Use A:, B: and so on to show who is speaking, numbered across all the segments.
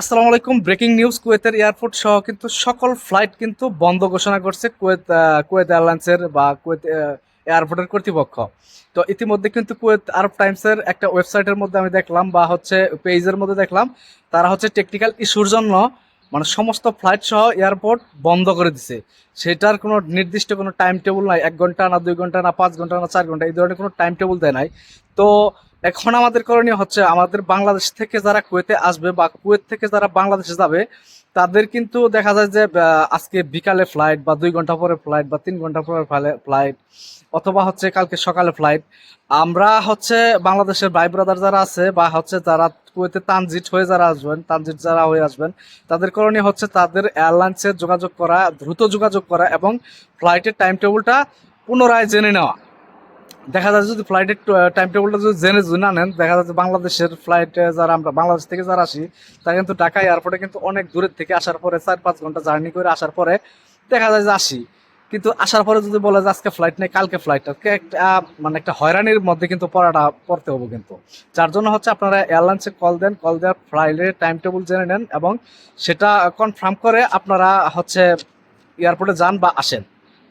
A: আসসালামু আলাইকুম। Breaking news, কুয়েতের এয়ারপোর্ট সহ কিন্তু সকল ফ্লাইট কিন্তু বন্ধ ঘোষণা করছে কুয়েত কুয়েত এয়ারলাইন্সের বা কুয়েত এয়ারপোর্টের কর্তৃপক্ষ। তো ইতিমধ্যে কিন্তু কুয়েত আরব টাইমসের একটা ওয়েবসাইটের মধ্যে আমি দেখলাম বা হচ্ছে পেজের মধ্যে দেখলাম, তারা হচ্ছে টেকনিক্যাল ইস্যুর জন্য মানে সমস্ত ফ্লাইট সহ এয়ারপোর্ট বন্ধ করে দিছে। সেটার কোনো নির্দিষ্ট কোনো টাইম টেবিল নাই। এক ঘণ্টা না দুই ঘণ্টা না পাঁচ ঘণ্টা না চার ঘণ্টা, এই ধরনের কোনো টাইম টেবিল দেয় নাই। তো এখন আমাদের করণীয় হচ্ছে আমাদের বাংলাদেশ থেকে যারা কুয়েতে আসবে বা কুয়েত থেকে যারা বাংলাদেশে যাবে, তাদের কিন্তু দেখা যায় যে আজকে বিকালে ফ্লাইট বা দুই ঘণ্টা পরে ফ্লাইট বা তিন ঘণ্টা পরে ফ্লাইট অথবা হচ্ছে কালকে সকালে ফ্লাইট আমরা হচ্ছে বাংলাদেশের ভাই ব্রাদার যারা আছে বা হচ্ছে যারা কুয়েতে তানজিট হয়ে যারা আসবেন, তানজিট যারা হয়ে আসবেন, তাদের করণীয় হচ্ছে তাদের এয়ারলাইন্সে যোগাযোগ করা, দ্রুত যোগাযোগ করা এবং ফ্লাইটের টাইম টেবিলটা পুনরায় জেনে নেওয়া। দেখা যায় যদি ফ্লাইটের টাইম টেবিলটা যদি জেনে যদি না নেন, দেখা যাচ্ছে বাংলাদেশের ফ্লাইটে যারা আমরা, বাংলাদেশ থেকে যারা আসি, তারা কিন্তু ঢাকা এয়ারপোর্টে কিন্তু অনেক দূরের থেকে আসার পরে চার পাঁচ ঘণ্টা জার্নি করে আসার পরে দেখা যায় যে আসি। কিন্তু আসার পরে যদি বলে যে আজকে ফ্লাইট নেই, কালকে ফ্লাইট একটা মানে একটা হয়রানির মধ্যে কিন্তু পড়াটা, পড়তে হবে কিন্তু। যার জন্য হচ্ছে আপনারা এয়ারলাইন্সে কল দেন কল দেওয়ার ফ্লাইটের টাইম টেবিল জেনে নেন এবং সেটা কনফার্ম করে আপনারা হচ্ছে এয়ারপোর্টে যান বা আসেন।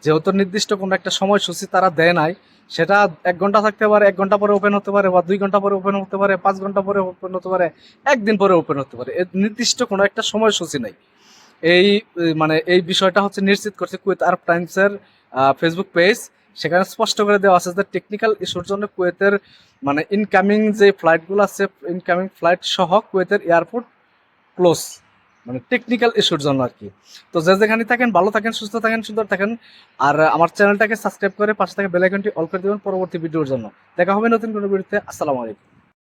A: যেহেতু নির্দিষ্ট কোনো একটা সময়সূচি তারা দেয় নাই, সেটা এক ঘণ্টা থাকতে পারে, এক ঘণ্টা পরে ওপেন হতে পারে বা দুই ঘণ্টা পরে ওপেন হতে পারে, পাঁচ ঘণ্টা পরে ওপেন হতে পারে, একদিন পরে ওপেন হতে পারে। নির্দিষ্ট কোনো একটা সময়সূচি নেই। এই মানে এই বিষয়টা হচ্ছে নিশ্চিত করছে কুয়েত আরব টাইমসের ফেসবুক পেজ সেখানে স্পষ্ট করে দেওয়া আছে যে টেকনিক্যাল ইস্যুর জন্য কুয়েতের মানে ইনকামিং যে ফ্লাইটগুলো আছে ইনকামিং ফ্লাইট সহ কুয়েতের এয়ারপোর্ট ক্লোজ মানে টেকনিক্যাল ইস্যুর জন্য আর কি। তো যে যেখানে থাকেন, ভালো থাকেন, সুস্থ থাকেন, সুন্দর থাকেন, আর আমার চ্যানেলটাকে সাবস্ক্রাইব করে পাশে থেকে বেলাইকনটি অল করে দেবেন পরবর্তী ভিডিওর জন্য। দেখা হবে নতুন কোনো ভিডিওতে আসসালামু আলাইকুম।